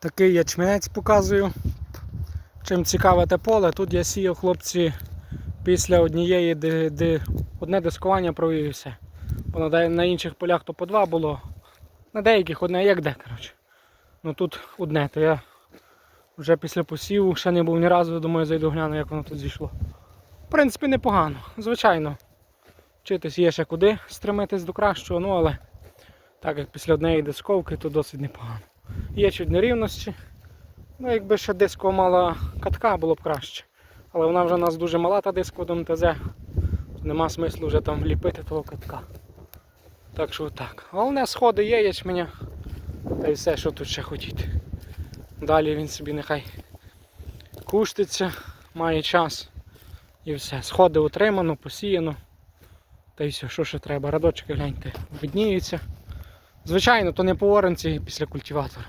Такий ячменець показую. Чим цікаве те поле. Тут я сіяв хлопці після однієї ди, ди, одне дискування провів і все. Бо на, на інших полях то по два було. На деяких одне як де, коротше. Ну тут одне, то я вже після посіву ще не був ні разу, думаю, зайду гляну, як воно тут зійшло. В принципі, непогано, звичайно. Вчитись є ще куди стремитись до кращого, ну але так як після однієї дисковки, то досить непогано. Є чуть нерівності. Ну, якби ще дискова мала катка, було б краще. Але вона вже у нас дуже мала та дискова до МТЗ. Нема смислу вже там ліпити того катка. Так що так. Головне сходи є, ячменя. Та й все, що тут ще хотіти. Далі він собі нехай куштиться, має час. І все. Сходи отримано, посіяно. Та й все, що ще треба. Радочки гляньте, видніються. Звичайно, то не по оранці після культиватора.